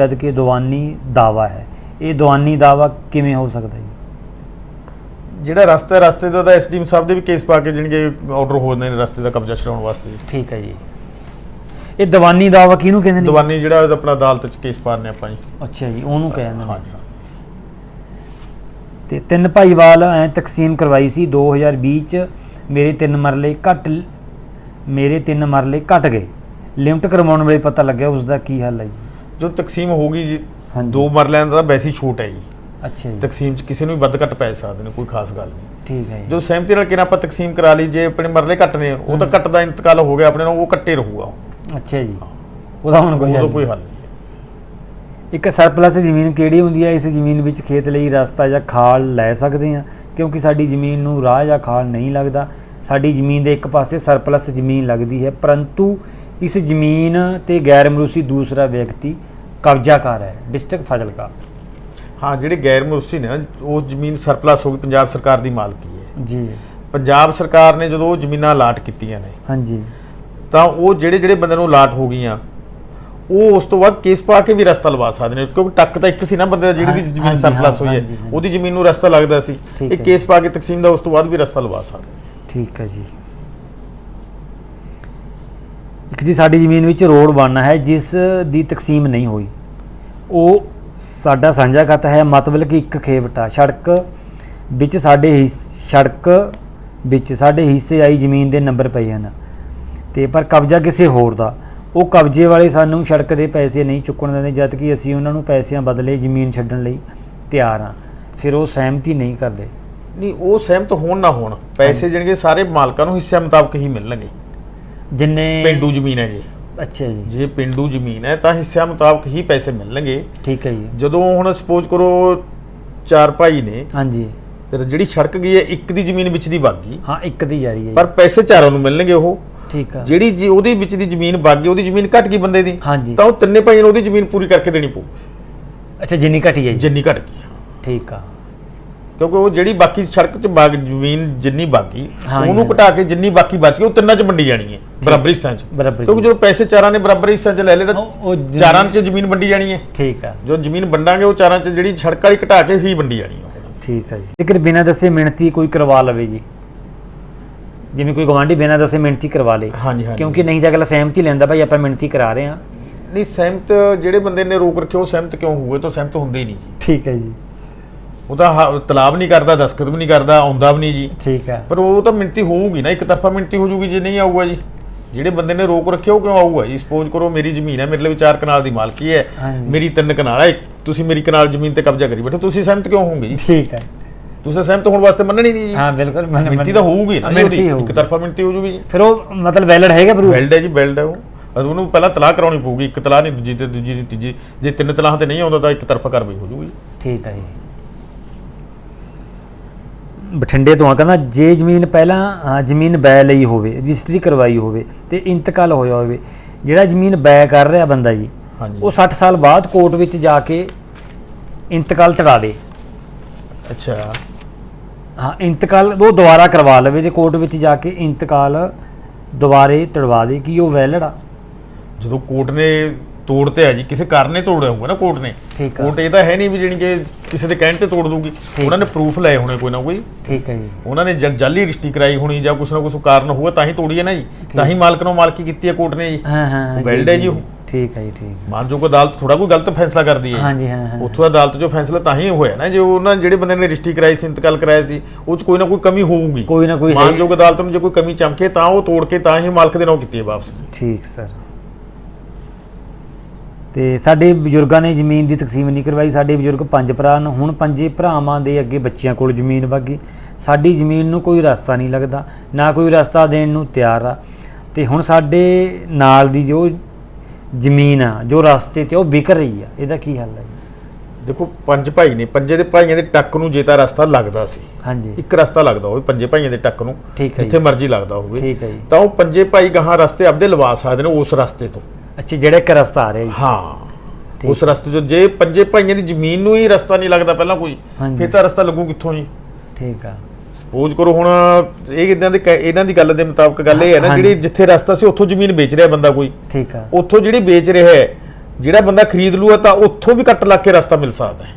ਜਦ ਕਿ ਦੀਵਾਨੀ ਦਾਵਾ ਹੈ। ਇਹ ਦੀਵਾਨੀ ਦਾਵਾ ਕਿਵੇਂ ਹੋ ਸਕਦਾ ਜੀ? ਜਿਹੜਾ ਰਸਤਾ ਰਸਤੇ ਦਾ ਤਾਂ ਐਸਡੀਐਮ ਸਾਹਿਬ ਦੇ ਵੀ ਕੇਸ ਪਾ ਕੇ ਜਾਣੀ ਕਿ ਆਰਡਰ ਹੋ ਜਾਂਦੇ ਨੇ ਰਸਤੇ ਦਾ ਕਬਜ਼ਾ ਛਡਾਉਣ ਵਾਸਤੇ। ਠੀਕ ਹੈ ਜੀ। ਇਹ ਦੀਵਾਨੀ ਦਾਵਾ ਕਿਹਨੂੰ ਕਹਿੰਦੇ ਨੇ? ਦੀਵਾਨੀ ਜਿਹੜਾ ਆਪਣਾ ਅਦਾਲਤ 'ਚ ਕੇਸ ਪਾਣੇ ਆਪਾਂ ਜੀ। ਅੱਛਾ ਜੀ ਉਹਨੂੰ ਕਹਿੰਦੇ ਨੇ। ਹਾਂਜੀ। ਤੇ ਤਿੰਨ ਭਾਈਵਾਲ ਐ ਤਕਸੀਮ ਕਰਵਾਈ ਸੀ 2020 ਚ ਮੇਰੇ ਤਿੰਨ ਮਰਲੇ ਘਟ ਮੇਰੇ ਤਿੰਨ ਮਰਲੇ ਘਟ ਗਏ। ਲਿਮਟ ਕਰਵਾਉਣ ਵੇਲੇ ਪਤਾ ਲੱਗਿਆ ਉਸ ਦਾ ਕੀ ਹੱਲ ਹੈ ਜੀ। ਜੋ ਤਕਸੀਮ ਹੋ ਗਈ ਜੀ ਹਾਂਜੀ। ਦੋ ਮਰਲਿਆਂ ਦਾ ਤਾਂ ਵੈਸੇ ਹੀ ਛੋਟ ਹੈ ਜੀ ਅੱਛਾ ਜੀ ਤਕਸੀਮ 'ਚ ਕਿਸੇ ਨੂੰ ਵੀ ਵੱਧ ਘੱਟ ਪੈ ਸਕਦੇ ਨੇ ਕੋਈ ਖਾਸ ਗੱਲ ਨਹੀਂ ਠੀਕ ਹੈ ਜੀ ਜੋ ਸਹਿਮਤੀ ਨਾਲ ਕਿਨਾਂ ਆਪਾਂ ਤਕਸੀਮ ਕਰਾ ਲਈ ਜੇ ਆਪਣੇ ਮਰਲੇ ਘੱਟ ਨੇ ਉਹ ਤਾਂ ਘੱਟ ਦਾ ਇੰਤਕਾਲ ਹੋ ਗਿਆ ਆਪਣੇ ਨਾਲ ਉਹ ਕੱਟੇ ਰਹੂਗਾ। ਅੱਛਾ ਜੀ ਉਹਦਾ ਹੁਣ ਕੋਈ ਉਹਦਾ ਹੱਲ ਕੋਈ। ਹੱਲ ਨਹੀਂ। ਇੱਕ ਸਰਪਲਸ ਜ਼ਮੀਨ ਕਿਹੜੀ ਹੁੰਦੀ ਹੈ ਇਸ ਜ਼ਮੀਨ ਵਿੱਚ ਖੇਤ ਲਈ ਰਸਤਾ ਜਾਂ ਖਾਲ ਲੈ ਸਕਦੇ ਹਾਂ ਕਿਉਂਕਿ ਸਾਡੀ ਜ਼ਮੀਨ ਨੂੰ ਰਾਹ ਜਾਂ ਖਾਲ ਨਹੀਂ ਲੱਗਦਾ ਸਾਡੀ ਜ਼ਮੀਨ ਦੇ ਇੱਕ ਪਾਸੇ ਸਰਪਲਸ ਜ਼ਮੀਨ ਲੱਗਦੀ ਹੈ ਪਰੰਤੂ ਇਸ ਜ਼ਮੀਨ ਤੇ ਗੈਰ ਮਰੂਸੀ ਦੂਸਰਾ ਵਿਅਕਤੀ ਕਬਜ਼ਾ ਕਰ ਹੈ ਡਿਸਟ੍ਰਿਕਟ ਫਾਜ਼ਿਲਕਾ। ਹਾਂ ਜਿਹੜੇ ਗੈਰ ਮੁਰਸੀ ਨੇ ਨਾ ਉਹ ਜ਼ਮੀਨ ਸਰਪਲਸ ਹੋ ਗਈ ਪੰਜਾਬ ਸਰਕਾਰ ਦੀ ਮਾਲਕੀ ਹੈ। ਜੀ। ਪੰਜਾਬ ਸਰਕਾਰ ਨੇ ਜਦੋਂ ਉਹ ਜ਼ਮੀਨਾਂ ਅਲਾਟ ਕੀਤੀਆਂ ਨੇ ਹਾਂਜੀ। ਤਾਂ ਉਹ ਜਿਹੜੇ ਜਿਹੜੇ ਬੰਦੇ ਨੂੰ ਅਲਾਟ ਹੋ ਗਈਆਂ ਉਹ ਉਸ ਤੋਂ ਬਾਅਦ ਕੇਸ ਪਾ ਕੇ ਵੀ ਰਸਤਾ ਲਵਾ ਸਕਦੇ ਨੇ ਕਿਉਂਕਿ ਟੱਕ ਤਾਂ ਇੱਕ ਸੀ ਨਾ ਬੰਦੇ ਦਾ ਜਿਹੜੀ ਦੀ ਹਾਂ- ਜ਼ਮੀਨ ਹਾਂਜੀ, ਸਰਪਲਸ ਹੋਈ ਹਾਂਜੀ, ਹੈ। ਹਾਂਜੀ। ਉਹਦੀ ਜ਼ਮੀਨ ਨੂੰ ਰਸਤਾ ਲੱਗਦਾ ਸੀ। ਠੀਕ ਇਹ ਹੈ। ਕੇਸ ਪਾ ਕੇ ਤਕਸੀਮ ਦਾ ਉਸ ਤੋਂ ਬਾਅਦ ਵੀ ਰਸਤਾ ਲਵਾ ਸਕਦੇ ਨੇ। ਠੀਕ ਹੈ ਜੀ। ਇੱਕ ਜੀ ਸਾਡੀ ਜ਼ਮੀਨ ਵਿੱਚ ਰੋਡ ਬਣਨਾ ਹੈ ਜਿਸ ਦੀ ਤਕਸੀਮ ਨਹੀਂ ਹੋਈ। ਉਹ ਸਾਡਾ ਸਾਂਝਾ ਖਾਤਾ ਹੈ ਮਤਲਬ ਕਿ ਇੱਕ ਖੇਵਟਾ ਸੜਕ ਵਿੱਚ ਸਾਡੇ ਸੜਕ ਵਿੱਚ ਸਾਡੇ ਹਿੱਸੇ ਆਈ ਜ਼ਮੀਨ ਦੇ ਨੰਬਰ ਪਏ ਹਨ। ਤੇ ਪਰ ਕਬਜ਼ਾ ਕਿਸੇ ਹੋਰ ਦਾ ਉਹ ਕਬਜ਼ੇ ਵਾਲੇ ਸਾਨੂੰ ਸੜਕ ਦੇ ਪੈਸੇ ਨਹੀਂ ਚੁੱਕਣ ਦਿੰਦੇ ਜਦ ਕਿ ਅਸੀਂ ਉਹਨਾਂ ਨੂੰ ਪੈਸਿਆਂ ਬਦਲੇ ਜ਼ਮੀਨ ਛੱਡਣ ਲਈ ਤਿਆਰ ਹਾਂ। ਫਿਰ ਉਹ ਸਹਿਮਤੀ ਨਹੀਂ ਕਰਦੇ। ਨਹੀਂ ਉਹ ਸਹਿਮਤ ਹੋਣ ਨਾ ਹੋਣ ਪੈਸੇ ਜਾਣਗੇ ਸਾਰੇ ਮਾਲਕਾਂ ਨੂੰ ਹਿੱਸੇ ਮੁਤਾਬਕ ਹੀ ਮਿਲਣਗੇ। ਜਿੰਨੇ ਪਿੰਡੂ ਜ਼ਮੀਨ ਹੈ ਜੀ। ਅੱਛਾ ਜੀ। ਜੇ ਪਿੰਡੂ ਜ਼ਮੀਨ ਹੈ ਤਾਂ ਹਿੱਸਿਆਂ ਮੁਤਾਬਕ ਹੀ ਪੈਸੇ ਮਿਲਣਗੇ। ਠੀਕ ਹੈ ਜੀ। ਜਦੋਂ ਹੁਣ ਸਪੋਜ਼ ਕਰੋ ਚਾਰ ਭਾਈ ਨੇ ਹਾਂਜੀ। ਤੇ ਜਿਹੜੀ ਸੜਕ ਗਈ ਹੈ ਇੱਕ ਦੀ ਜ਼ਮੀਨ ਵਿੱਚ ਦੀ ਗਈ। ਹਾਂ ਇੱਕ ਦੀ ਜਾਰੀ ਹੈ ਪਰ ਪੈਸੇ ਚਾਰਾਂ ਨੂੰ ਮਿਲਣਗੇ ਉਹ। ਠੀਕ ਆ। ਜਿਹੜੀ ਜੀ ਉਹਦੇ ਵਿੱਚ ਦੀ ਜ਼ਮੀਨ ਗਈ ਉਹਦੀ ਜ਼ਮੀਨ ਘਟ ਗਈ ਬੰਦੇ ਦੀ। ਹਾਂਜੀ। ਤਾਂ ਉਹ ਤਿੰਨੇ ਭਾਈਆਂ ਨੂੰ ਉਹਦੀ ਜ਼ਮੀਨ ਪੂਰੀ ਕਰਕੇ ਦੇਣੀ ਪਊ। ਅੱਛਾ ਜਿੰਨੀ ਘਟੀ ਹੈ ਜੀ। ਜਿੰਨੀ ਘਟ ਗਈ। ਠੀਕ ਆ। ਕਿਉਂਕਿ ਉਹ ਜਿਹੜੀ ਬਾਕੀ ਸੜਕ 'ਚ ਬਾਗ ਜ਼ਮੀਨ ਜਿੰਨੀ ਬਾਕੀ ਹਾਂ, ਉਹਨੂੰ ਹਾਂ। ਘਟਾ ਕੇ ਜਿੰਨੀ ਬਾਕੀ ਬਚ ਗਈ ਉਹ ਤਿੰਨਾਂ 'ਚ ਵੰਡੀ ਜਾਣੀ ਹੈ ਬਰਾਬਰ ਹਿੱਸਿਆਂ 'ਚ। ਬਰਾਬਰ ਕਿਉਂਕਿ ਜਦੋਂ ਪੈਸੇ ਚਾਰਾਂ ਨੇ ਬਰਾਬਰ ਹਿੱਸਿਆਂ 'ਚ ਲੈ ਲਏ ਤਾਂ ਉਹ- ਉਹ ਜ਼ਮੀਨ- ਚਾਰਾਂ 'ਚ ਜ਼ਮੀਨ ਵੰਡੀ ਜਾਣੀ ਹੈ। ਠੀਕ ਆ। ਜੋ ਜ਼ਮੀਨ ਵੰਡਾਂਗੇ ਉਹ ਚਾਰਾਂ 'ਚ ਜਿਹੜੀ ਸੜਕ ਵਾਲੀ ਘਟਾ ਕੇ ਹੀ ਵੰਡੀ ਜਾਣੀ ਹੈ ਠੀਕ ਆ ਜੀ। ਜੇਕਰ ਬਿਨਾਂ ਦੱਸੇ ਮਿਹਨਤੀ ਕੋਈ ਕਰਵਾ ਲਵੇ ਜੀ। ਜਿਵੇਂ ਕੋਈ ਗਵਾਂਢੀ ਬਿਨਾਂ ਦੱਸੇ ਮਿਹਨਤੀ ਕਰਵਾ ਲੇ। ਹਾਂਜੀ ਹਾਂਜੀ। ਕਿਉਂਕਿ ਨਹੀਂ ਤਾਂ ਅਗਲਾ ਸਹਿਮਤੀ ਲੈਂਦਾ ਭਾਈ ਆਪਾਂ ਮਿਹਨਤੀ ਕਰਾ ਰਹੇ ਹਾਂ। ਨਹੀਂ ਸਹਿਮਤ ਜਿਹੜੇ ਬੰਦੇ ਨੇ ਰੋਕ ਰੱਖਿਆ ਉਹ ਸਹਿਮਤ ਕਿਉਂ ਹੋਊਗੇ? ਤਾਂ ਸਹਿਮਤ ਹੁੰਦੇ ਹੀ ਨਹੀਂ ਜੀ। ਠੀਕ ਹੈ ਜੀ। ਉਹ ਤਾਂ ਹ- ਤਲਾਬ ਨਹੀਂ ਕਰਦਾ ਦਸਖਤ ਵੀ ਨਹੀਂ ਕਰਦਾ ਆਉਂਦਾ ਵੀ ਨਹੀਂ ਜੀ। ਠੀਕ ਆ ਪਰ ਉਹ ਤਾਂ ਮਿੰਤੀ ਹੋਊਗੀ ਨਾ ਇੱਕ ਤਰਫਾ ਮਿੰਤੀ ਹੋ ਜੂਗੀ ਜੇ ਨਹੀਂ ਆਊਗਾ ਜੀ। ਜਿਹੜੇ ਬੰਦੇ ਨੇ ਰੋਕ ਰੱਖਿਆ ਉਹ ਕਿਉਂ ਆਊਗਾ ਜੀ? ਸਪੋਜ਼ ਕਰੋ ਮੇਰੀ ਜ਼ਮੀਨ ਹੈ ਮੇਰੇ ਲਈ ਚਾਰ ਕਨਾਲ ਦੀ ਮਾਲਕੀ ਹੈ। ਹਾਂਜੀ। ਮੇਰੀ ਤਿੰਨ ਕਨਾਲ ਹੈ ਤੁਸੀਂ ਮੇਰੀ ਕਨਾਲ ਜ਼ਮੀਨ ਤੇ ਕਬਜ਼ਾ ਕਰੀ ਬੈਠੇ ਤੁਸੀਂ ਸਹਿਮਤ ਕਿਉਂ ਹੋਵੋਗੇ ਜੀ? ਠੀਕ ਹੈ। ਤੁਸੀਂ ਸਹਿਮਤ ਹੋਣ ਵਾਸਤੇ ਮੰਨਣੀ ਨਹੀਂ ਜੀ। ਹਾਂ ਬਿਲਕੁਲ ਮੈਂ ਮਿੰਤੀ ਤਾਂ ਹੋਊਗੀ ਨਾ ਜੀ ਹੋਊਗੀ। ਇੱਕ ਤਰਫਾ ਮਿੰਤੀ ਹੋ ਜੂਗੀ ਜੀ। ਫਿਰ ਉਹ ਮਤਲਬ ਵੈਲਿਡ ਹੈਗਾ ਪ੍ਰੂਫ ਬਿਲਡ ਹੈ ਜੀ ਬਿਲਡ ਹੈ ਉਹ। ਅਦ ਉਹਨੂੰ ਪਹਿਲਾਂ ਤਲਾਕ ਕਰਾਉਣੀ ਪਊਗੀ ਇੱਕ ਤਲਾਕ ਨਹੀਂ ਦੂਜੀ ਤੇ ਦੂਜੀ ਨਹੀਂ ਤੀਜੀ। ਜੇ ਤਿੰਨ ਤਲਾਹਾਂ ਤੇ ਨਹੀਂ ਆਉਂਦਾ ਤਾਂ ਇੱਕ ਤਰਫਾ ਕਾਰਵਾਈ ਹੋ ਜੂਗੀ ਠੀਕ ਹੈ ਜੀ। ਬਠਿੰਡੇ ਤੋਂ ਆ ਕਹਿੰਦਾ ਜੇ ਜ਼ਮੀਨ ਪਹਿਲਾਂ ਜ਼ਮੀਨ ਬੈ ਲਈ ਹੋਵੇ ਰਜਿਸਟਰੀ ਕਰਵਾਈ ਹੋਵੇ ਤੇ ਇੰਤਕਾਲ ਹੋਇਆ ਹੋਵੇ ਜਿਹੜਾ ਜ਼ਮੀਨ ਬੈ ਕਰ ਰਿਹਾ ਬੰਦਾ ਜੀ ਉਹ 60 ਸਾਲ ਬਾਅਦ ਕੋਰਟ ਵਿੱਚ ਜਾ ਕੇ ਇੰਤਕਾਲ ਤੜਾ ਦੇ। ਅੱਛਾ। ਹਾਂ ਇੰਤਕਾਲ ਉਹ ਦੁਬਾਰਾ ਕਰਵਾ ਲਵੇ ਤੇ ਕੋਰਟ ਵਿੱਚ ਜਾ ਕੇ ਇੰਤਕਾਲ ਦੁਬਾਰੇ ਤੜਵਾ ਦੇ ਕਿ ਉਹ ਵੈਲਿਡ ਆ। ਜਦੋਂ ਕੋਰਟ ਨੇ ਤੋੜਤੇ ਆ ਜੀ ਕਿਸੇ ਕਾਰਨ ਨੇ ਤੋੜਿਆ ਹੋਊਗਾ ਨਾ ਕੋਰਟ ਨੇ। ਠੀਕ ਆ। ਕੋਰਟ ਇਹ ਤਾਂ ਹੈ ਨਹੀਂ ਵੀ ਜਿਹੜੀ ਕਿ ਕਿਸੇ ਦੇ ਕਹਿਣ ਤੇ ਤੋੜ ਦੂਗੀ। ਉਹਨਾਂ ਨੇ ਪ੍ਰੂਫ ਲਏ ਹੋਣੇ ਕੋਈ ਨਾ ਕੋਈ। ਠੀਕ ਹੈ ਜੀ। ਉਹਨਾਂ ਨੇ ਜ- ਜਾਲੀ ਰਜਿਸਟਰੀ ਕਰਾਈ ਹੋਣੀ ਜਾਂ ਕੁਛ ਨਾ ਕੁਛ ਕਾਰਨ ਹੋਊਗਾ ਤਾਂ ਹੀ ਤੋੜੀ ਹੈ ਨਾ ਜੀ। ਤਾਂ ਹੀ ਮਾਲਕ ਨੂੰ ਮਾਲਕੀ ਕੀਤੀ ਹੈ ਕੋਰਟ ਨੇ ਜੀ। ਹਾਂ ਹਾਂ ਹਾਂ, ਵੈਲਿਡ ਹੈ ਜੀ ਉਹ। ਠੀਕ ਹੈ ਜੀ ਠੀਕ ਮਾਨਯੋਗ ਅਦਾਲਤ ਥੋੜਾ ਕੋਈ ਗਲਤ ਫੈਸਲਾ ਕਰਦੀ ਹੈ। ਹਾਂਜੀ ਹਾਂ ਹਾਂ। ਉੱਥੋਂ ਅਦਾਲਤ ਜੋ ਫੈਸਲਾ ਤਾਂ ਹੀ ਹੋਇਆ ਨਾ ਜੇ ਉਹਨਾਂ ਜਿਹੜੇ ਬੰਦੇ ਨੇ ਰਜਿਸਟਰੀ ਕਰਾਈ ਸੀ ਇੰਤਕਾਲ ਕਰਾਇਆ ਸੀ ਉਹ ਚ ਕੋਈ ਨਾ ਕੋਈ ਕਮੀ ਹੋਊਗੀ। ਕੋਈ ਨਾ ਕੋਈ ਹੈ। ਮਾਨਯੋਗ ਅਦਾਲਤ ਨੂੰ ਜੇ ਕੋਈ ਕਮੀ ਚਮਕੇ ਤਾਂ ਉਹ ਤੋੜ ਕੇ ਤਾਂ ਹੀ ਮਾਲਕ ਦੇ ਨਾਂ ਕੀਤੀ ਹੈ ਵਾਪਸ। ਠੀਕ ਸਰ। ਤੇ ਸਾਡੇ ਬਜ਼ੁਰਗਾਂ ਨੇ ਜ਼ਮੀਨ ਦੀ ਤਕਸੀਮ ਨਹੀਂ ਕਰਵਾਈ ਸਾਡੇ ਬਜ਼ੁਰਗ ਪੰਜ ਭਰਾ ਨੇ ਹੁਣ ਪੰਜੇ ਭਰਾਵਾਂ ਦੇ ਅੱਗੇ ਬੱਚਿਆਂ ਕੋਲ ਜ਼ਮੀਨ ਵਾਗੀ। ਸਾਡੀ ਜ਼ਮੀਨ ਨੂੰ ਕੋਈ ਰਸਤਾ ਨਹੀਂ ਲੱਗਦਾ ਨਾ ਕੋਈ ਰਸਤਾ ਦੇਣ ਨੂੰ ਤਿਆਰ ਆ। ਤੇ ਹੁਣ ਸਾਡੇ ਨਾਲ ਦੀ ਜੋ ਜ਼ਮੀਨ ਆ ਜੋ ਰਸਤੇ ਤੇ ਉਹ ਵਿਕ ਰਹੀ ਆ ਇਹਦਾ ਕੀ ਹੱਲ ਹੈ ਜੀ? ਦੇਖੋ ਪੰਜ ਭਾਈ ਨੇ ਪੰਜੇ ਦੇ ਭਾਈਆਂ ਦੇ ਟੱਕ ਨੂੰ ਜੇ ਤਾਂ ਰਸਤਾ ਲੱਗਦਾ ਸੀ ਹਾਂਜੀ। ਇੱਕ ਰਸਤਾ ਲੱਗਦਾ ਹੋਵੇ ਪੰਜੇ ਭਾਈਆਂ ਦੇ ਟੱਕ ਨੂੰ ਠੀਕ ਹੈ ਜਿੱਥੇ ਮਰਜ਼ੀ ਲੱਗਦਾ ਹੋਵੇ ਠੀਕ ਹੈ ਜੀ। ਤਾਂ ਉਹ ਪੰਜੇ ਭਾਈ ਗਾਹਾਂ ਰਸਤੇ ਆਪਦੇ ਲਵਾ ਸਕਦੇ ਨੇ ਉਸ ਰਸਤੇ ਤੋਂ। ਅੱਛਾ ਜਿਹੜਾ ਇੱਕ ਰਸਤਾ ਆ ਰਿਹਾ ਜੀ। ਹਾਂ। ਉਸ ਰਸਤੇ ਤੋਂ ਜੇ ਪੰਜੇ ਭਾਈਆਂ ਦੀ ਜ਼ਮੀਨ ਨੂੰ ਹੀ ਰਸਤਾ ਨਹੀਂ ਲੱਗਦਾ ਪਹਿਲਾਂ ਕੋਈ। ਫਿਰ ਤਾਂ ਰਸਤਾ ਲੱਗੂ ਕਿੱਥੋਂ ਜੀ? ਠੀਕ ਆ। ਸਪੋਜ਼ ਕਰੋ ਹੁਣ ਇਹ ਇਦਾਂ ਦੇ ਇਹਨਾਂ ਦੀ ਗੱਲ ਦੇ ਮੁਤਾਬਕ ਗੱਲ ਇਹ ਹੈ ਨਾ। ਜਿਹੜੀ ਜਿੱਥੇ ਰਸਤਾ ਸੀ ਉੱਥੋਂ ਜ਼ਮੀਨ ਵੇਚ ਰਿਹਾ ਬੰਦਾ ਕੋਈ। ਠੀਕ ਆ। ਉੱਥੋਂ ਜਿਹੜੀ ਵੇਚ ਰਿਹਾ ਹੈ ਜਿਹੜਾ ਬੰਦਾ ਖਰੀਦ ਲੂਗਾ ਤਾਂ ਉੱਥੋਂ ਵੀ ਕੱਟ ਲੱਗ ਕੇ ਰਸਤਾ ਮਿਲ ਸਕਦਾ ਹੈ।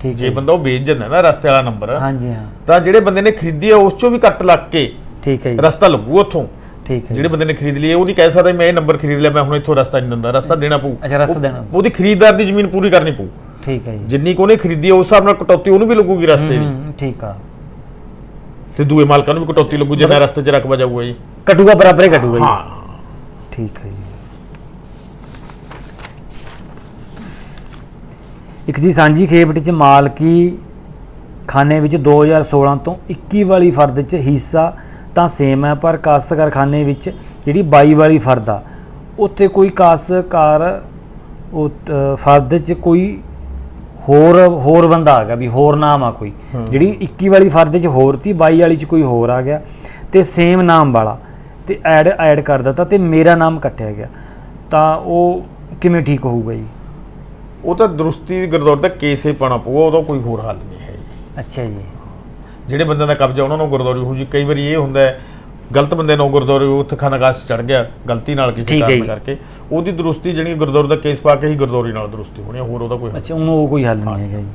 ਠੀਕ ਜੇ ਬੰਦਾ ਉਹ ਵੇਚ ਜਾਂਦਾ ਨਾ ਰਸਤੇ ਵਾਲਾ ਨੰਬਰ ਹਾਂਜੀ ਹਾਂ। ਤਾਂ ਜਿਹੜੇ ਬੰਦੇ ਨੇ ਖਰੀਦੀ ਆ ਉਸ ਚੋਂ ਵੀ ਕੱਟ ਲੱਗ ਕੇ ਠੀਕ ਹੈ ਜੀ। ਰਸਤਾ ਲੱਗੂ ਉੱਥੋਂ। ਠੀਕ ਹੈ ਜਿਹੜੇ ਬੰਦੇ ਨੇ ਖਰੀਦ ਲਈ ਹੈ, ਉਹ ਨਹੀਂ ਕਹਿ ਸਕਦਾ ਮੈਂ ਇਹ ਨੰਬਰ ਖਰੀਦ ਲਿਆ ਮੈਂ ਹੁਣ ਇੱਥੋਂ ਰਸਤਾ ਨਹੀਂ ਦਿੰਦਾ ਰਸਤਾ ਦੇਣਾ ਪਊ। ਅੱਛਾ, ਰਸਤਾ ਦੇਣਾ। ਉਹਦੀ ਖਰੀਦਦਾਰ ਦੀ ਜ਼ਮੀਨ ਪੂਰੀ ਕਰਨੀ ਪਊ। ਠੀਕ ਹੈ ਜੀ। ਜਿੰਨੀ ਕੋ ਉਹਨੇ ਖਰੀਦੀ ਹੈ ਉਸ ਹਿਸਾਬ ਨਾਲ ਕਟੌਤੀ ਉਹਨੂੰ ਵੀ ਲੱਗੂਗੀ ਰਸਤੇ ਦੀ। ਹੂੰ, ਠੀਕ ਆ। ਤੇ ਦੂਏ ਮਾਲਕਾਂ ਨੂੰ ਵੀ ਕਟੌਤੀ ਲੱਗੂ ਜਿੰਨਾ ਰਸਤੇ 'ਚ ਰਕਬਾ ਜਾਊਗਾ ਜੀ। ਕਟੂਗਾ ਬਰਾਬਰ ਹੀ ਕਟੂਗਾ ਜੀ। ਹਾਂ। ਠੀਕ ਹੈ ਜੀ। ਇੱਕ ਜੀ ਸਾਂਝੀ ਖੇਪਟ ਚ ਮਾਲਕੀ ਖਾਨੇ ਵਿੱਚ 2016 ਤੋਂ 21 ਵਾਲੀ ਫਰਦ ਚ ਹਿੱਸਾ ਤਾਂ ਸੇਮ ਹੈ ਪਰ ਕਾਸ਼ਤਕਾਰ ਖਾਨੇ ਵਿੱਚ ਜਿਹੜੀ 22 ਵਾਲੀ ਫਰਦ ਆ ਉੱਥੇ ਕੋਈ ਕਾਸ਼ਤਕਾਰ ਉਹ ਫਰਦ ਚ ਕੋਈ ਹੋਰ ਹੋਰ ਬੰਦਾ ਆ ਗਿਆ ਵੀ ਹੋਰ ਨਾਮ ਆ ਕੋਈ। ਜਿਹੜੀ 21 ਵਾਲੀ ਫਰਦ ਚ ਹੋਰ ਤੀ 22 ਵਾਲੀ ਚ ਕੋਈ ਹੋਰ ਆ ਗਿਆ ਤੇ ਸੇਮ ਨਾਮ ਵਾਲਾ ਤੇ ਐਡ ਐਡ ਕਰ ਦਿੱਤਾ ਤੇ ਮੇਰਾ ਨਾਮ ਕੱਟਿਆ ਗਿਆ। ਤਾਂ ਉਹ ਕਿਵੇਂ ਠੀਕ ਹੋਊਗਾ ਜੀ? ਉਹ ਤਾਂ ਦਰੁਸਤੀ ਗਰਦੌਰ ਦਾ ਕੇਸ ਹੀ ਪਾਣਾ ਪਊਗਾ ਉਹਦਾ ਕੋਈ ਹੋਰ ਹੱਲ ਨਹੀਂ ਹੈ ਜੀ। ਅੱਛਾ ਜੀ। ਜਿਹੜੇ ਬੰਦਿਆਂ ਦਾ ਕਬਜ਼ਾ ਉਹਨਾਂ ਨੂੰ ਗੁਰਦੌਰੀ ਹੋ ਜੀ ਕਈ ਵਾਰੀ ਇਹ ਹੁੰਦਾ ਹੈ ਗਲਤ ਬੰਦੇ ਨੂੰ ਗੁਰਦੌਰੀ ਉੱਥੇ ਖਾਨਾਗਾਹ ਚੜ ਗਿਆ ਗਲਤੀ ਨਾਲ ਕਿਸੇ ਕਾਰਨ। ਕਰਕੇ ਉਹਦੀ ਦਰੁਸਤੀ ਜਿਹੜੀ ਗੁਰਦੌਰ ਦਾ ਕੇਸ ਪਾ ਕੇ ਹੀ ਗੁਰਦੌਰੀ ਨਾਲ ਦਰੁਸਤੀ ਹੋਣੀ ਹੋਰ ਉਹਦਾ ਕੋਈ ਅੱਛਾ ਉਹਨੂੰ ਉਹ ਕੋਈ ਹੱਲ ਨਹੀਂ ਹੈਗਾ ਜੀ।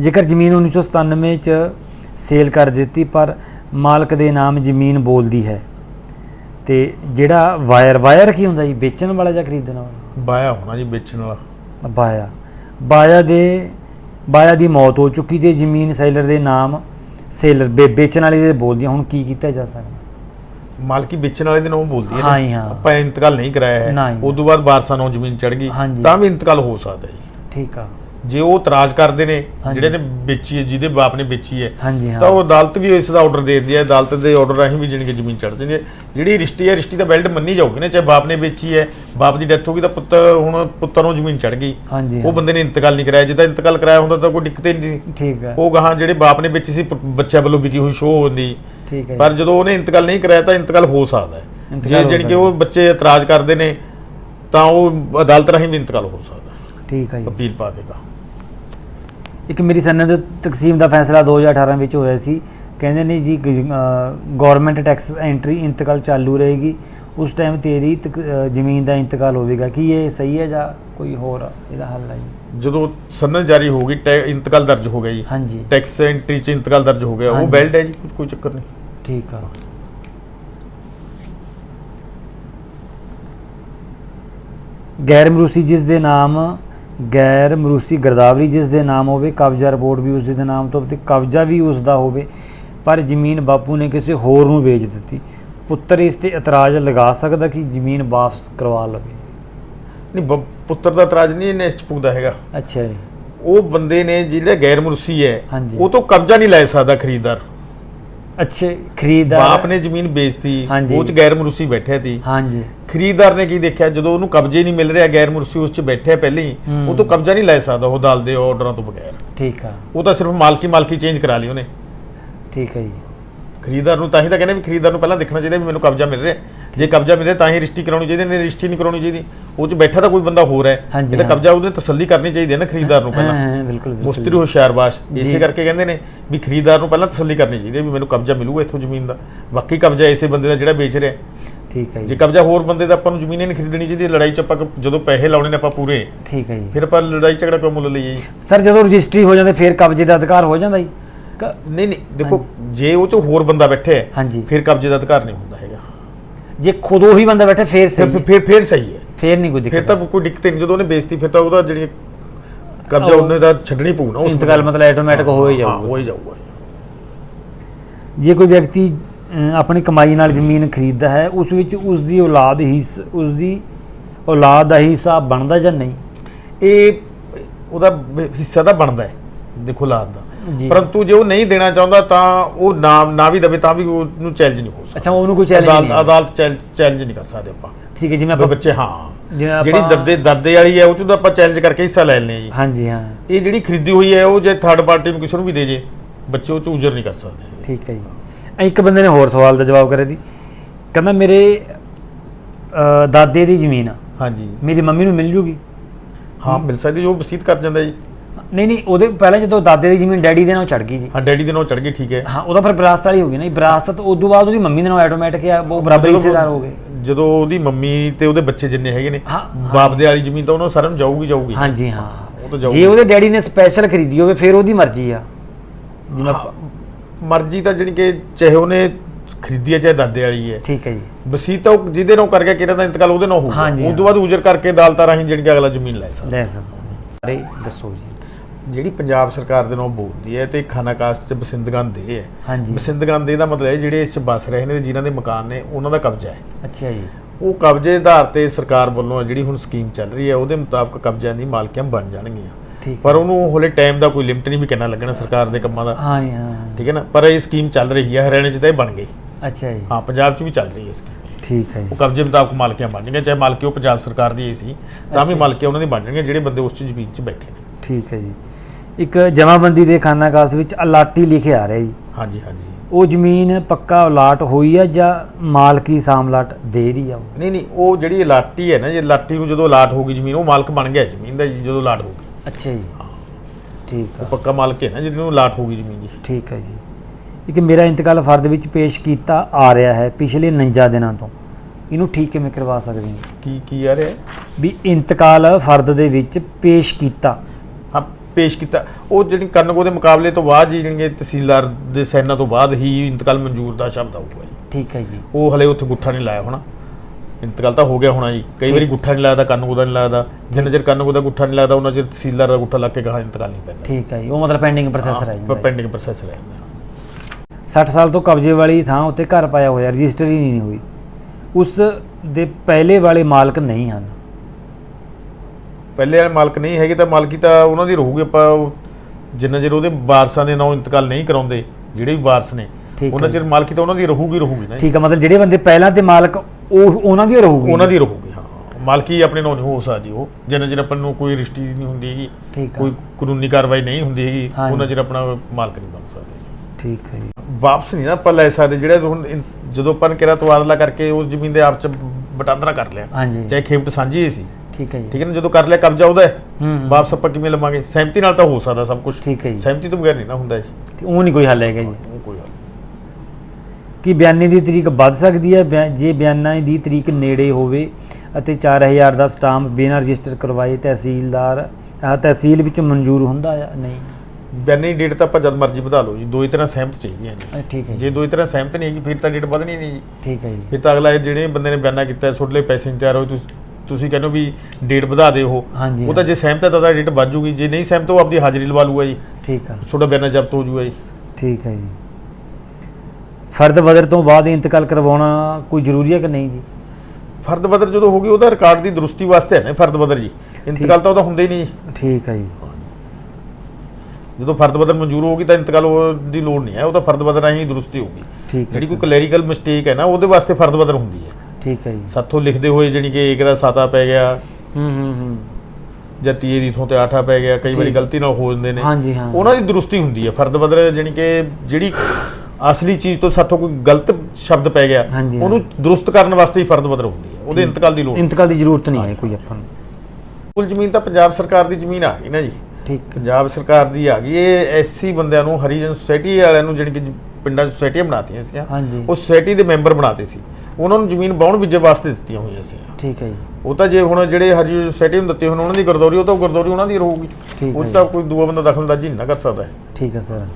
ਜੇਕਰ ਜ਼ਮੀਨ 1997 ਚ ਸੇਲ ਕਰ ਦਿੱਤੀ ਪਰ ਮਾਲਕ ਦੇ ਨਾਮ ਜ਼ਮੀਨ ਬੋਲਦੀ ਹੈ ਤੇ ਜਿਹੜਾ ਵਾਇਰ ਵਾਇਰ ਕੀ ਹੁੰਦਾ ਜੀ? ਵੇਚਣ ਵਾਲਾ ਜਾਂ ਖਰੀਦਣ ਵਾਲਾ? ਬਾਇਆ ਹੋਣਾ ਜੀ ਵੇਚਣ ਵਾਲਾ। ਬਾਇਆ। ਬਾਇਆ ਦੇ ਬਾਇਆ ਦੀ ਮੌਤ ਹੋ ਚੁੱਕੀ ਤੇ ਜ਼ਮੀਨ ਸੇਲਰ ਦੇ ਨਾਮ ਸੇਲਰ ਵੇਚਣ ਵਾਲੇ ਦੇ ਬੋਲਦੀ ਹੈ ਹੁਣ ਕੀ ਕੀਤਾ ਜਾ ਸਕਦਾ ਮਾਲਕੀ ਵੇਚਣ ਵਾਲੇ ਦੇ ਨਾਮ ਬੋਲਦੀ ਹੈ ਹਾਂ ਨਾ। ਜੀ, ਹਾਂ। ਆਪਾਂ ਇੰਤਕਾਲ ਨਹੀਂ ਕਰਾਇਆ ਨਹੀਂ। ਹੈ ਉਸ ਤੋਂ ਬਾਅਦ ਵਾਰਸਾਂ ਨੂੰ ਜ਼ਮੀਨ ਚੜ ਗਈ ਹਾਂਜੀ। ਤਾਂ ਵੀ ਇੰਤਕਾਲ ਹੋ ਸਕਦਾ ਜੀ ਠੀਕ ਆ ਜੇ ਉਹ ਇਤਰਾਜ਼ ਕਰਦੇ ਨੇ। ਜਿਹੜੇ ਨੇ ਵੇਚੀ ਹੈ ਜਿਹਦੇ ਬਾਪ ਨੇ ਵੇਚੀ ਹੈ ਹਾਂਜੀ ਹਾਂ। ਤਾਂ ਉਹ ਅਦਾਲਤ ਵੀ ਇਸ ਦਾ ਆਰਡਰ ਦੇ ਦਿੰਦੀ ਹੈ ਅਦਾਲਤ ਦੇ ਆਰਡਰ ਰਾਹੀਂ ਵੀ ਜਾਣੀ ਕਿ ਜ਼ਮੀਨ ਚੜ ਜਾਂਦੀ ਹੈ। ਜਿਹੜੀ ਰਿਸ਼ਤੀ ਹੈ ਰਿਸ਼ਤੀ ਦਾ ਬੈਲਟ ਮੰਨੀ ਜਾਊਗੀ ਨਾ ਚਾਹੇ ਬਾਪ ਨੇ ਵੇਚੀ ਹੈ ਬਾਪ ਦੀ ਡੈਥ ਹੋ ਗਈ ਤਾਂ ਪੁੱਤ ਹੁਣ ਪੁੱਤਾਂ ਨੂੰ ਜ਼ਮੀਨ ਚੜ ਗਈ। ਉਹ ਹਾਂ। ਬੰਦੇ ਨੇ ਇੰਤਕਾਲ ਨਹੀਂ ਕਰਾਇਆ ਜਿੱਦਾਂ ਇੰਤਕਾਲ ਕਰਾਇਆ ਹੁੰਦਾ ਤਾਂ ਕੋਈ ਦਿੱਕਤ ਹੀ ਨਹੀਂ ਠੀਕ ਆ ਉਹ ਗਾਹਾਂ ਜਿਹੜੇ ਬਾਪ ਨੇ ਵੇਚੀ ਸੀ ਬੱਚਿਆਂ ਵੱਲੋਂ ਵਿਕੀ ਹੋਈ ਸ਼ੋਅ ਹੁੰਦੀ। ਠੀਕ ਹੈ ਪਰ ਜਦੋਂ ਉਹਨੇ ਇੰਤਕਾਲ ਨਹੀਂ ਕਰਾਇਆ ਤਾਂ ਇੰਤਕਾਲ ਹੋ ਸਕਦਾ ਹੈ। ਜੇ ਹੋ ਜਾਣੀ ਕਿ। ਉਹ ਬੱਚੇ ਇਤਰਾਜ਼ ਕਰਦੇ ਨੇ ਤਾਂ ਉਹ ਅਦਾਲਤ ਰਾਹੀਂ ਵੀ ਇੰਤਕਾਲ ਹੋ ਸਕਦਾ ਹੈ। ਠੀਕ ਆ ਜੀ। ਅਪੀਲ ਪਾ ਕੇ ਗਾ ਇੱਕ ਮੇਰੀ ਸਨਦ ਤਕਸੀਮ ਦਾ ਫੈਸਲਾ 2018 ਵਿੱਚ ਹੋਇਆ ਸੀ। ਕਹਿੰਦੇ ਨੇ ਜੀ ਗਵਰਨਮੈਂਟ ਟੈਕਸ ਐਂਟਰੀ ਇੰਤਕਾਲ ਚਾਲੂ ਰਹੇਗੀ। ਉਸ ਟਾਈਮ ਤੇਰੀ ਜ਼ਮੀਨ ਦਾ ਇੰਤਕਾਲ ਹੋਵੇਗਾ। ਕੀ ਇਹ ਸਹੀ ਹੈ ਜਾਂ ਕੋਈ ਹੋਰ ਇਹਦਾ ਹੱਲ ਹੈ ਜੀ? ਜਦੋਂ ਸਨਦ ਜਾਰੀ ਹੋ ਗਈ ਇੰਤਕਾਲ ਦਰਜ ਹੋ ਗਿਆ ਜੀ। ਹਾਂਜੀ। ਟੈਕਸ ਐਂਟਰੀ ਚ ਇੰਤਕਾਲ ਦਰਜ ਹੋ ਗਿਆ। ਉਹ। ਵੈਲਿਡ ਹੈ ਜੀ ਕੁਝ ਕੋਈ ਚੱਕਰ ਨਹੀਂ। ਠੀਕ ਆ। ਗੈਰ ਮਰੂਸੀ ਜਿਸ ਦੇ ਨਾਮ ਗੈਰ ਮਰੂਸੀ ਗਰਦਾਵਰੀ ਜਿਸ ਦੇ ਨਾਮ ਹੋਵੇ ਕਬਜ਼ਾ ਰਿਪੋਰਟ ਵੀ ਉਸ ਦੇ ਨਾਮ ਤੋਂ ਤੇ ਕਬਜ਼ਾ ਵੀ ਉਸ ਦਾ ਹੋਵੇ ਪਰ ਜ਼ਮੀਨ ਬਾਪੂ ਨੇ ਕਿਸੇ ਹੋਰ ਨੂੰ ਵੇਚ ਦਿੱਤੀ। ਪੁੱਤਰ ਇਸ ਤੇ ਇਤਰਾਜ਼ ਲਗਾ ਸਕਦਾ ਕਿ ਜ਼ਮੀਨ ਵਾਪਸ ਕਰਵਾ ਲਵੇ। ਨਹੀਂ ਬ- ਪੁੱਤਰ ਦਾ ਇਤਰਾਜ਼ ਨਹੀਂ ਇਹਨੇ ਇਸ ਚ ਪੁੱਗਦਾ ਹੈਗਾ। ਅੱਛਾ ਜੀ। ਉਹ ਬੰਦੇ ਨੇ ਜਿਹੜਾ ਗੈਰ ਮੁਰਸੀ ਹੈ ਹਾਂਜੀ। ਉਹ ਤੋਂ ਕਬਜ਼ਾ ਨਹੀਂ ਲੈ ਸਕਦਾ ਖਰੀਦਦਾਰ। ਅੱਛੇ ਖਰੀਦਦਾਰ ਬਾਪ ਨੇ ਜ਼ਮੀਨ ਵੇਚਤੀ। ਉਹ ਚ ਗੈਰ ਮੁਰਸੀ ਬੈਠਿਆ ਸੀ ਹਾਂਜੀ। ਖਰੀਦਦਾਰ ਨੇ ਕੀ ਦੇਖਿਆ? ਜਦੋਂ ਉਹਨੂੰ ਕਬਜ਼ੇ ਨਹੀਂ ਮਿਲ ਰਿਹਾ ਗੈਰ ਮੁਰਸੀ ਉਸ ਚ ਬੈਠਿਆ ਪਹਿਲਾਂ ਹੀ। ਉਹ ਤੋਂ ਕਬਜ਼ਾ ਨਹੀਂ ਲੈ ਸਕਦਾ ਉਹ ਅਦਾਲਤ ਦੇ ਆਰਡਰਾਂ ਤੋਂ ਬਗੈਰ। ਠੀਕ ਆ। ਉਹ ਤਾਂ ਸਿਰਫ ਮਾਲਕੀ ਮਾਲਕੀ ਚੇਂਜ ਕਰਾ ਲਈ ਉਹਨੇ। ਠੀਕ ਹੈ ਜੀ। ਖਰੀਦਦਾਰ ਨੂੰ ਤਾਂ ਹੀ ਤਾਂ ਕਹਿੰਦੇ ਵੀ ਖਰੀਦਦਾਰ ਨੂੰ ਪਹਿਲਾਂ ਦੇਖਣਾ ਚਾਹੀਦਾ ਵੀ ਮੈਨੂੰ ਕਬਜ਼ਾ ਮਿਲ ਰਿਹਾ। ਜੇ ਕਬਜ਼ਾ ਮਿਲ ਤਾਂ ਹੀ ਰਜਿਸਟਰੀ ਕਰਾਉਣੀ ਚਾਹੀਦੀ ਨਹੀਂ ਰਜਿਸਟਰੀ ਨਹੀਂ ਕਰਾਉਣੀ ਚਾਹੀਦੀ। ਉਹ ਚ ਬੈਠਾ ਤਾਂ ਕੋਈ ਬੰਦਾ ਹੋਰ ਹੈ। ਹਾਂਜੀ, ਇਹ ਤਾਂ ਹਾਂ। ਕਬਜ਼ਾ ਉਹਨੇ ਤਸੱਲੀ ਕਰਨੀ ਚਾਹੀਦੀ ਹੈ ਨਾ ਖਰੀਦਦਾਰ ਨੂੰ ਹਾਂ ਪਹਿਲਾਂ। ਹਾਂ, ਬਿਲਕੁਲ ਬਿਲਕੁਲ। ਮੁਸਤਰੀ ਹੁਸ਼ਿਆਰਬਾਸ਼। ਇਸੇ ਕਰਕੇ ਕਹਿੰਦੇ ਨੇ ਵੀ ਖਰੀਦਦਾਰ ਨੂੰ ਪਹਿਲਾਂ ਤਸੱਲੀ ਕਰਨੀ ਚਾਹੀਦੀ ਹੈ ਵੀ ਮੈਨੂੰ ਕਬਜ਼ਾ ਮਿਲੂਗਾ ਇੱਥੋਂ ਜ਼ਮੀਨ ਦਾ। ਬਾਕੀ ਕਬਜ਼ਾ ਇਸੇ ਬੰਦੇ ਦਾ ਜਿਹੜਾ ਵੇਚ ਰਿਹਾ ਠੀਕ ਹੈ ਜੇ। ਜੀ ਕਬਜ਼ਾ ਹੋਰ ਬੰਦੇ ਦਾ ਆਪਾਂ ਨੂੰ ਜ਼ਮੀਨ ਹੀ ਨਹੀਂ ਖਰੀਦਣੀ ਚਾਹੀਦੀ ਲੜਾਈ ਚ ਆਪਾਂ ਜਦੋਂ ਪੈਸੇ ਲਾਉਣੇ ਨੇ ਆਪਾਂ ਪੂਰੇ ਠੀਕ ਹੈ ਜੀ। ਫਿਰ ਆਪਾਂ ਲੜਾਈ ਝਗੜਾ ਕਿਉਂ ਮੁੱਲ ਲਈਏ ਜੀ? ਸਰ ਜਦੋਂ ਰਜਿਸਟਰੀ ਹੋ ਜਾਂਦੇ ਫਿਰ ਕਬਜ਼ੇ ਦਾ ਅਧਿਕਾਰ ਹੋ ਜਾਂਦਾ ਜੀ। ਕ- ਨਹੀਂ ਨਹੀਂ ਦੇਖੋ ਜੇ ਉਹ ਚ ਹੋਰ ਬੰਦਾ ਬੈਠਾ ਹੈ ਹਾਂਜੀ। ਫਿਰ ਕਬਜ਼ੇ ਦਾ ਅਧਿਕਾਰ ਨਹੀਂ ਹੁੰਦਾ ਹੈਗਾ। ਜੇ ਖੁਦ ਉਹੀ ਬੰਦਾ ਬੈਠੇ ਫਿਰ ਸਹੀ ਫਿਰ ਹੈ। ਫਿਰ ਫਿਰ ਸਹੀ ਹੈ ਫਿਰ ਨਹੀਂ ਕੋਈ ਫਿਰ ਦਿੱਕਤ ਤਾਂ ਕੋਈ ਦਿੱਕਤ ਹੀ ਨਹੀਂ ਜਦੋਂ ਉਹਨੇ ਬੇਇੱਜ਼ਤੀ ਫਿਰ ਤਾਂ ਉਹਦਾ ਜਿਹੜੀ ਕਬਜ਼ਾ ਉਹ- ਉਹਨੇ ਦਾ ਛੱਡਣੀ ਪਊ ਨਾ ਉਸ ਇੰਤਕਾਲ। ਮਤਲਬ ਆਟੋਮੈਟਿਕ ਹੋ ਹੀ ਹਾਂ, ਜਾਊਗਾ ਹੋ ਹੀ ਜਾਊਗਾ ਜੇ ਕੋਈ ਵਿਅਕਤੀ ਆਪਣੀ ਕਮਾਈ ਨਾਲ ਜ਼ਮੀਨ ਖਰੀਦਦਾ ਹੈ ਉਸ ਵਿੱਚ ਉਸ ਦੀ ਔਲਾਦ ਹਿੱਸ ਉਸ ਦੀ ਔਲਾਦ ਦਾ ਹਿੱਸਾ ਬਣਦਾ ਜਾਂ ਨਹੀਂ ਇਹ ਉਹਦਾ ਬ- ਹਿੱਸਾ ਤਾਂ ਬਣਦਾ ਹੈ ਦੇਖੋ ਲਾਦ ਦਾ। ਪਰੰਤੂ ਜੇ ਉਹ ਨਹੀਂ ਦੇਣਾ ਚਾਹੁੰਦਾ ਤਾਂ ਉਹ ਨਾਮ ਨਾ ਵੀ ਦਵੇ ਤਾਂ ਵੀ ਉਹਨੂੰ ਚੈਲੰਜ ਨਹੀਂ ਹੋ ਸਕਦਾ। ਅੱਛਾ ਉਹਨੂੰ ਕੋਈ ਚੈਲੰਜ ਨਹੀਂ। ਅਦਾਲਤ ਚੈਲੰਜ ਨਹੀਂ ਕਰ ਸਕਦੇ ਆਪਾਂ। ਠੀਕ ਹੈ ਜਿਵੇਂ ਆਪਾਂ ਬੱਚੇ ਹਾਂ। ਜਿਹੜੀ ਦਰਦੇ ਦਰਦੇ ਵਾਲੀ ਹੈ ਉਹ ਚ ਤਾਂ ਆਪਾਂ ਚੈਲੰਜ ਕਰਕੇ ਹਿੱਸਾ ਲੈ ਲੈਣੇ ਜੀ। ਹਾਂਜੀ ਹਾਂ। ਇਹ ਜਿਹੜੀ ਖਰੀਦੀ ਹੋਈ ਹੈ ਉਹ ਜੇ ਥਰਡ ਪਾਰਟੀ ਨੂੰ ਕਿਸੇ ਨੂੰ ਵੀ ਦੇ ਜੇ ਬੱਚੇ ਉਹ ਚ ਉਜਰ ਨਹੀਂ ਕਰ ਸਕਦੇ। ਠੀਕ ਹੈ ਜੀ। ਇੱਕ ਬੰਦੇ ਨੇ ਹੋਰ ਸਵਾਲ ਦਾ ਜਵਾਬ ਕਰਿਆ ਦੀ ਕਹਿੰਦਾ ਮੇਰੇ ਦਾਦੇ ਦੀ ਜ਼ਮੀਨ ਆ। ਹਾਂਜੀ। ਮੇਰੀ ਮੰਮੀ ਨੂੰ ਮਿਲ ਜੂਗੀ? ਹਾਂ ਮਿਲ ਸਕਦੀ ਜੋ ਵਸੀਤ ਕਰ ਜਾਂਦਾ ਜੀ। ਨਹੀਂ ਨਹੀਂ ਉਹਦੇ ਪਹਿਲਾਂ ਜਦੋਂ ਦਾਦੇ ਦੀ ਜ਼ਮੀਨ ਡੈਡੀ ਦੇ ਨਾਲ ਚੜ ਗਈ ਜੀ। ਹਾਂ ਡੈਡੀ ਦੇ ਨਾਲ ਚੜ ਗਈ ਠੀਕ ਹੈ। ਹਾਂ ਉਹਦਾ ਫਿਰ ਵਿਰਾਸਤ ਵਾਲੀ ਹੋ ਗਈ ਨਾ ਵਿਰਾਸਤ ਉਸ ਤੋਂ ਬਾਅਦ ਉਹਦੀ ਮੰਮੀ ਦੇ ਨਾਲ ਆਟੋਮੈਟਿਕ ਆ ਉਹ ਬਰਾਬਰ ਹਿੱਸੇਦਾਰ ਹੋ ਗਏ। ਜਦੋਂ ਉਹਦੀ ਮੰਮੀ ਤੇ ਉਹਦੇ ਬੱਚੇ ਜਿੰਨੇ ਹੈਗੇ ਨੇ ਬਾਪ ਦੇ ਵਾਲੀ ਜ਼ਮੀਨ ਤਾਂ ਉਹਨਾਂ ਸਾਰਿਆਂ ਨੂੰ ਜਾਊਗੀ। ਜਾਊਗੀ ਹਾਂਜੀ ਹਾਂ। ਉਹ ਤਾਂ ਜਾਊਗੀ। ਜੇ ਉਹਦੇ ਡੈਡੀ ਨੇ ਸਪੈਸ਼ਲ ਖਰੀਦੀ ਹੋਵੇ ਫਿਰ ਉਹਦੀ ਮਰਜ਼ੀ ਆ। ਜਿਵੇਂ ਮਰਜ਼ੀ ਤਾਂ ਜਾਣੀ ਕਿ ਚਾਹੇ ਉਹਨੇ ਖਰੀਦੀ ਹੈ ਚਾਹੇ ਦਾਦੇ ਵਾਲੀ ਹੈ ਠੀਕ ਹੈ ਜੀ। ਵਸੀਤ ਉਹ ਜਿਹਦੇ ਨਾਲ ਕਰ ਗਿਆ ਕਿਹੜਾ ਦਾ ਇੰਤਕਾਲ ਉਹਦੇ ਨਾਲ ਹੋਊਗਾ। ਉਸ ਤੋਂ ਬਾਅਦ ਉਜਰ ਕਰਕੇ ਅਦਾਲਤਾਂ ਰਾਹੀਂ ਜਾਣੀ ਕਿ ਅਗਲਾ ਜ਼ਮੀਨ ਲੈ ਸਕਦਾ। ਲੈ ਸਕਦੇ। ਅਰੇ ਦੱਸੋ ਜੀ। ਜਿਹੜੀ ਪੰਜਾਬ ਸਰਕਾਰ ਦੇ ਨਾਲ ਬੋਲਦੀ ਹੈ ਤੇ ਖਾਨਾਕਾਸ ਚ ਬਸਿੰਦਗਾਂ ਦੇ ਹੈ। ਹਾਂਜੀ। ਬਸਿੰਦਗਾਂ ਦੇ ਦਾ ਮਤਲਬ ਹੈ ਜਿਹੜੇ ਇਸ ਚ ਬਸ ਰਹੇ ਨੇ ਤੇ ਜਿਨ੍ਹਾਂ ਦੇ ਮਕਾਨ ਨੇ ਉਹਨਾਂ ਦਾ ਕਬਜ਼ਾ ਹੈ। ਅੱਛਾ ਜੀ। ਉਹ ਕਬਜ਼ੇ ਦੇ ਆਧਾਰ ਤੇ ਸਰਕਾਰ ਵੱਲੋਂ ਜਿਹੜੀ ਹੁਣ ਸਕੀਮ ਚੱਲ ਰਹੀ ਹੈ ਉਹਦੇ ਮੁਤਾਬਕ ਕਬਜ਼ਿਆਂ ਦੀ ਮਾਲਕੀਆਂ ਬਣ ਜਾਣਗੀਆਂ। ਠੀਕ ਪਰ ਉਹਨੂੰ ਹਲੇ ਟਾਈਮ ਦਾ ਕੋਈ ਲਿਮਟ ਨਹੀਂ ਵੀ ਕਿੰਨਾ ਲੱਗਣਾ ਸਰਕਾਰ ਦੇ ਕੰਮਾਂ ਦਾ। ਹਾਂ ਜੀ, ਹਾਂ ਠੀਕ ਹੈ ਨਾ? ਪਰ ਇਹ ਸਕੀਮ ਚੱਲ ਰਹੀ ਹੈ ਹਰਿਆਣੇ 'ਚ ਤਾਂ ਇਹ ਬਣ ਗਈ। ਅੱਛਾ ਜੀ। ਹਾਂ ਪੰਜਾਬ 'ਚ ਵੀ ਚੱਲ ਰਹੀ ਹੈ ਸਕੀਮ। ਠੀਕ ਹੈ ਉਹ ਕਬਜ਼ੇ ਮੁਤਾਬਕ ਮਾਲਕੀਆਂ ਬਣ ਜਾਣਗੀਆਂ ਚਾਹੇ ਮਾਲਕੀ ਉਹ ਪੰਜਾਬ ਸਰਕਾਰ ਦੀ ਹੀ ਸੀ ਤਾਂ ਵੀ ਮਾਲਕੀਆਂ ਉਹਨਾਂ ਦੀ ਬਣ ਜਾਣਗੀਆਂ ਜਿਹੜੇ ਬੰਦੇ ਉਸ 'ਚ ਜ਼ਮੀਨ 'ਚ ਬੈਠੇ ਨੇ। ਠੀਕ ਹੈ ਜੀ। ਇੱਕ ਜਮਾਬੰਦੀ ਦੇ ਖਾਨਾ ਕਾਸਤ ਵਿੱਚ ਅਲਾਟੀ ਲਿਖਿਆ ਆ ਰਿਹਾ ਜੀ। ਹਾਂਜੀ ਹਾਂਜੀ। ਉਹ ਜ਼ਮੀਨ ਪੱਕਾ ਅਲਾਟ ਹੋਈ ਆ ਜਾਂ ਮਾਲਕੀ ਸਾਮਲਾਟ ਦੇ ਰਹੀ ਆ ਉਹ? ਨਹੀਂ ਨਹੀਂ ਉਹ ਜਿਹੜੀ ਅਲਾਟੀ ਹੈ ਨਾ ਜੇ ਅਲਾਟੀ ਨੂੰ ਜਦੋਂ ਅਲਾਟ ਹੋਗੀ ਜ਼ਮੀਨ ਉਹ ਮਾਲਕ ਬਣ ਗਿਆ ਜ਼ਮੀਨ ਦਾ ਜੀ ਜਦੋਂ ਅਲਾਟ ਹੋਗੀ ਅੱਛਾ ਜੀ। ਠੀਕ ਉਹ ਆ ਪੱਕਾ ਮਾਲਕ ਹੈ ਨਾ ਜਿਹਨੂੰ ਅਲਾਟ ਹੋਗੀ ਜ਼ਮੀਨ ਜੀ। ਠੀਕ ਹੈ ਜੀ। ਇੱਕ ਮੇਰਾ ਇੰਤਕਾਲ ਫਰਦ ਵਿੱਚ ਪੇਸ਼ ਕੀਤਾ ਆ ਰਿਹਾ ਹੈ ਪਿਛਲੇ 49 ਦਿਨਾਂ ਤੋਂ। ਇਹਨੂੰ ਠੀਕ ਕਿਵੇਂ ਕਰਵਾ ਸਕਦੇ ਹਾਂ? ਕੀ ਕੀ ਆ ਰਿਹਾ ਹੈ? ਵੀ ਇੰਤਕਾਲ ਫਰਦ ਦੇ ਵਿੱਚ ਪੇਸ਼ ਕੀਤਾ। ਹਾਂ ਪੇਸ਼ ਕੀਤਾ। ਉਹ ਜਿਹੜੀ ਕਰਨਗੋ ਦੇ ਮੁਕਾਬਲੇ ਤੋਂ ਬਾਅਦ ਜੀ ਜਿਹੜੀਆਂ ਤਹਿਸੀਲਦਾਰ ਦੇ ਸੈਨਾ ਤੋਂ ਬਾਅਦ ਹੀ ਇੰਤਕਾਲ ਮਨਜ਼ੂਰ ਦਾ ਸ਼ਬਦ ਆਊਗਾ ਜੀ। ਠੀਕ ਹੈ ਜੀ। ਉਹ ਹਲੇ ਉੱਥੇ ਗੁੱਠਾ ਨਹੀਂ ਲਾਇਆ ਹੋਣਾ। ਇੰਤਕਾਲ ਤਾਂ ਹੋ ਗਿਆ ਹੋਣਾ ਜੀ। ਕਈ ਵਾਰੀ ਗੁੱਠਾ ਨਹੀਂ ਲਾਇਆ ਕਰਨਗੋ ਦਾ ਨਹੀਂ ਲਾਇਆ। ਜਿੰਨਾ ਚਿਰ ਕਰਨਗੋ ਦਾ ਗੁੱਠਾ ਨਹੀਂ ਲਾਇਆ ਉਹਨਾਂ ਚਿਰ ਤਹਿਸੀਲਦਾਰ ਦਾ ਗੁੱਠਾ ਲੱਗ ਕੇ ਕਹਾ ਇੰਤਕਾਲ ਨਹੀਂ ਪੈਂਦਾ। ਠੀਕ ਹੈ ਜੀ। ਉਹ ਮਤਲਬ ਪੈਂਡਿੰਗ ਪ੍ਰੋਸੈਸ ਰਹਿ ਜਾਂਦਾ ਜੀ। ਪੈਂਡਿੰਗ ਪ੍ਰੋਸੈਸ ਰਹਿ ਜਾਂਦਾ। 60 ਸਾਲ ਤੋਂ ਕਬਜ਼ੇ ਵਾਲੀ ਥਾਂ ਉੱਤੇ ਘਰ ਪਾਇਆ ਹੋਇਆ ਰਜਿਸਟਰ ਨਹੀਂ ਹੋਈ। ਉਸ ਦੇ ਪਹਿਲੇ ਵਾਲੇ ਮਾਲਕ ਨਹੀਂ ਹਨ। ਪਹਿਲੇ ਵਾਲੇ ਮਾਲਕ ਨਹੀਂ ਹੈਗੇ ਤਾਂ ਮਾਲਕੀ ਤਾਂ ਉਹਨਾਂ ਦੀ ਰਹੂਗੀ ਆਪਾਂ ਜਿੰਨਾ ਚਿਰ ਉਹਦੇ ਵਾਰਸਾਂ ਦੇ ਨਾਂ ਇੰਤਕਾਲ ਨਹੀਂ ਕਰਾਉਂਦੇ ਜਿਹੜੇ ਵੀ ਵਾਰਸ ਨੇ ਉਹਨਾਂ ਚਿਰ ਮਾਲਕੀ ਤਾਂ ਉਹਨਾਂ ਦੀ ਰਹੂਗੀ ਰਹੂਗੀ ਨਾ। ਠੀਕ ਹੈ ਮਤਲਬ ਜਿਹੜੇ ਬੰਦੇ ਪਹਿਲਾਂ ਤੇ ਮਾਲਕ ਉਹ ਉਹਨਾਂ ਦੀ ਰਹੂਗੀ। ਉਹਨਾਂ ਦੀ ਰਹੂਗੀ ਹਾਂ। ਮਾਲਕੀ ਆਪਣੇ ਨਾਂ ਨਹੀਂ ਹੋ ਸਕਦੀ ਉਹ ਜਿੰਨਾ ਚਿਰ ਆਪਾਂ ਨੂੰ ਕੋਈ ਰਜਿਸਟਰੀ ਨਹੀਂ ਹੁੰਦੀ ਹੈਗੀ ਕੋਈ ਕਾਨੂੰਨੀ ਕਾਰਵਾਈ ਨਹੀਂ ਹੁੰਦੀ ਹੈਗੀ। ਉਹਨਾਂ ਚਿਰ ਆਪਣਾ ਮਾਲਕ ਨਹੀਂ ਬਣ ਸਕਦੇ। ਠੀਕ ਹੈ ਜੀ। ਵਾਪਸ ਨਹੀਂ ਨਾ ਆਪਾਂ ਲੈ ਸਕਦੇ ਜਿਹੜੇ ਹੁਣ ਜਦੋਂ ਆਪਾਂ ਨੇ ਕਿਹੜਾ ਤਬਾਦਲਾ ਕਰਕੇ ਉਸ ਜ਼ਮੀਨ ਦੇ ਆਪ ਚ ਵਟਾਂਦਰਾ ਕਰ ਲਿਆ ਚਾਹੇ ਖੇਪਟ ਸਾਂਝੀ ਸੀ। ਠੀਕ ਹੈ ਜੀ। ਠੀਕ ਹੈ ਨਾ ਜਦੋਂ ਕਰ ਲਿਆ ਕਬਜ਼ਾ ਉਹਦਾ ਹੈ। ਹੂੰ ਹੂੰ। ਵਾਪਸ ਆਪਾਂ ਕਿਵੇਂ ਲਵਾਂਗੇ? ਸਹਿਮਤੀ ਨਾਲ ਤਾਂ ਹੋ ਸਕਦਾ ਸਭ ਕੁਝ ਠੀਕ ਹੈ ਜੀ। ਸਹਿਮਤੀ ਤੋਂ ਬਗੈਰ ਨਹੀਂ ਨਾ ਹੁੰਦਾ ਜੀ ਤੇ ਉਹ ਨਹੀਂ ਕੋਈ ਹੱਲ ਹੈਗਾ ਜੀ। ਉਹ ਕੋਈ ਗੱਲ ਕੀ ਬਿਆਨੀ ਦੀ ਤਰੀਕ ਵੱਧ ਸਕਦੀ ਹੈ ਬਿਆ- ਜੇ ਬਿਆਨਾ ਦੀ ਤਰੀਕ ਨੇੜੇ ਹੋਵੇ ਅਤੇ 4000 ਦਾ ਸਟਾਂਪ ਬਿਨਾਂ ਰਜਿਸਟਰ ਕਰਵਾਏ ਤਹਿਸੀਲਦਾਰ ਆਹ ਤਹਿਸੀਲ ਵਿੱਚ ਮਨਜ਼ੂਰ ਹੁੰਦਾ ਆ? ਨਹੀਂ। ਬਿਆਨੀ ਡੇਟ ਤਾਂ ਆਪਾਂ ਜਦ ਮਰਜ਼ੀ ਵਧਾ ਲਓ ਜੀ। ਦੋ ਹੀ ਤਰ੍ਹਾਂ ਸਹਿਮਤ ਚਾਹੀਦੀਆਂ ਜੀ ਅ, ਠੀਕ ਹੈ ਜੇ। ਜੀ ਦੋ ਹੀ ਤਰ੍ਹਾਂ ਸਹਿਮਤ ਨਹੀਂ ਹੈਗੀ ਫਿਰ ਤਾਂ ਡੇਟ ਵਧਣੀ ਨਹੀਂ ਜੀ। ਠੀਕ ਹੈ ਜੀ। ਫਿਰ ਤਾਂ ਅਗਲਾ ਇਹ ਜਿਹੜੇ ਬੰਦੇ ਨੇ ਬਿਆਨਾ ਕੀਤਾ ਤੁਹਾਡੇ ਲਈ ਪੈਸੇ ਨਹੀਂ ਤਿਆਰ ਹੋਏ ਤੁਸੀਂ ਤੁਸੀਂ ਕਹਿੰਦੇ ਹੋ ਵੀ ਡੇਟ ਵਧਾ ਦੇ ਉਹ ਹਾਂਜੀ ਉਹ ਤਾਂ ਜੇ ਸਹਿਮਤ ਹੈ ਤਾਂ ਡੇਟ ਵੱਧ ਜੂਗੀ। ਜੇ ਨਹੀਂ ਸਹਿਮਤ ਉਹ ਆਪਦੀ ਹਾਜ਼ਰੀ ਲਵਾ ਲੂਗਾ ਜੀ। ਠੀਕ ਆ। ਤੁਹਾਡਾ ਬਿਆਨਾ ਜ਼ਬਤ ਹੋ ਜੂਗਾ ਜੀ। ਠੀਕ ਹੈ ਜੀ। ਫਰਦ ਬਦਰ ਤੋਂ ਬਾਅਦ ਇੰਤਕਾਲ ਕਰਵਾਉਣਾ ਕੋਈ ਜ਼ਰੂਰੀ ਹੈ ਕਿ ਨਹੀਂ ਜੀ? ਫਰਦ ਬਦਰ ਜਦੋਂ ਹੋਗੀ ਉਹਦਾ ਰਿਕਾਰਡ ਦੀ ਦਰੁਸਤੀ ਵਾਸਤੇ ਹੈ ਨਾ ਫਰਦ ਬਦਰ ਜੀ। ਇੰਤਕਾਲ ਤਾਂ ਉਹਦਾ ਹੁੰਦਾ ਹੀ ਨਹੀਂ ਜੀ। ਠੀਕ ਹੈ ਜੀ। ਜਦੋਂ ਫਰਦ ਬਦਰ ਮਨਜ਼ੂਰ ਹੋਗੀ ਤਾਂ ਇੰਤਕਾਲ ਉਹ ਦੀ ਲੋੜ ਨਹੀਂ ਹੈ। ਉਹ ਤਾਂ ਫਰਦ ਬਦਰ ਰਾਹੀਂ ਦਰੁਸਤੀ ਹੋਊਗੀ। ਠੀਕ ਹੈ ਜਿਹੜੀ ਕੋਈ ਸਰ, ਕਲੈਰੀਕਲ ਮਿਸਟੇਕ ਹੈ ਨਾ ਉਹਦੇ ਵਾਸਤੇ ਫਰਦ ਬਦਰ ਹੁੰਦੀ ਹੈ। ਠੀਕ ਹੈ ਜੀ। ਸਾਥੋਂ ਲਿਖਦੇ ਹੋਏ ਜਿਹੜੀ ਕਿ ਇੱਕ ਦਾ ਸਾਤਾ ਪੈ ਗਿਆ। ਹੂੰ ਹੂੰ ਹੂੰ। ਜਾਂ ਤੀਏ ਦੀ ਥੋਂ ਤੇ ਆਠਾ ਪੈ ਗਿਆ ਕਈ ਵਾਰੀ। ਗਲਤੀ ਨਾਲ ਹੋ ਜਾਂਦੇ ਨੇ। ਹਾਂਜੀ ਹਾਂ। ਉਹਨਾਂ ਦੀ ਦਰੁਸਤੀ ਹੁੰਦੀ ਹੈ ਫਰਦ ਬਦਰ ਜਾਣੀ ਕਿ ਜਿਹੜੀ ਅਸਲੀ ਚੀਜ਼ ਤੋਂ ਸਾਥੋਂ ਕੋਈ ਗਲਤ ਸ਼ਬਦ ਪੈ ਗਿਆ ਹਾਂਜੀ, ਹਾਂ। ਉਹਨੂੰ ਦਰੁਸਤ ਕਰਨ ਵਾਸਤੇ ਹੀ ਫਰਦ ਬਦਰ ਹੁੰਦੀ ਹੈ ਉਹਦੇ ਇੰਤਕਾਲ ਦੀ ਲੋੜ। ਇੰਤਕਾਲ ਦੀ ਜ਼ਰੂਰਤ ਨਹੀਂ ਹੈ ਕੋਈ ਆਪਾਂ ਨੂੰ। ਕੁੱਲ ਜ਼ਮੀਨ ਤਾਂ ਪੰਜਾਬ ਸਰਕਾਰ ਦੀ ਜ਼ਮੀਨ ਆ ਗਈ ਨਾ ਜੀ। ਠੀਕ। ਪੰਜਾਬ ਸਰਕਾਰ ਦੀ ਆ ਗਈ। ਇਹ ਐਸਸੀ ਬੰਦਿਆਂ ਨੂੰ ਹਰੀਜਨ ਸੁਸਾਇਟੀ ਵਾਲਿਆਂ ਨੂੰ ਜਿਹੜੀ ਕਿ ਪਿੰਡਾਂ 'ਚ ਸੁਸਾਇਟੀਆਂ ਬਣਾਤੀਆਂ ਸੀ ਹਾਂਜੀ। ਉਹ ਸੁਸਾਇਟੀ ਦੇ ਮੈਂਬਰ ਬਣਾਤੇ ਸੀ। ਉਹਨਾਂ ਨੂੰ ਜ਼ਮੀਨ ਬਾਉਣ ਵਿਜੇ ਵਾਸਤੇ ਦਿੱਤੀਆਂ ਹੋਈਆਂ ਸੀ। ਠੀਕ ਹੈ ਜੀ। ਉਹ ਤਾਂ ਜੇ ਹੁਣ ਜਿਹੜੇ ਹਰੀ ਸੁਸਾਇਟੀ ਨੂੰ ਦਿੱਤੇ ਹੋਣ ਉਹਨਾਂ ਦੀ ਗਰਦੌਰੀ ਉਹ ਤਾਂ ਗਰਦੌਰੀ ਉਹਨਾਂ ਦੀ ਰਹੂਗੀ। ਉਹ ਤਾਂ ਕੋਈ ਦੂਆ ਬੰਦਾ ਦਖਲਅੰਦਾਜ਼ੀ ਨਹੀਂ ਨਾ ਕਰ ਸਕਦਾ। ਠੀਕ ਹੈ ਸਰ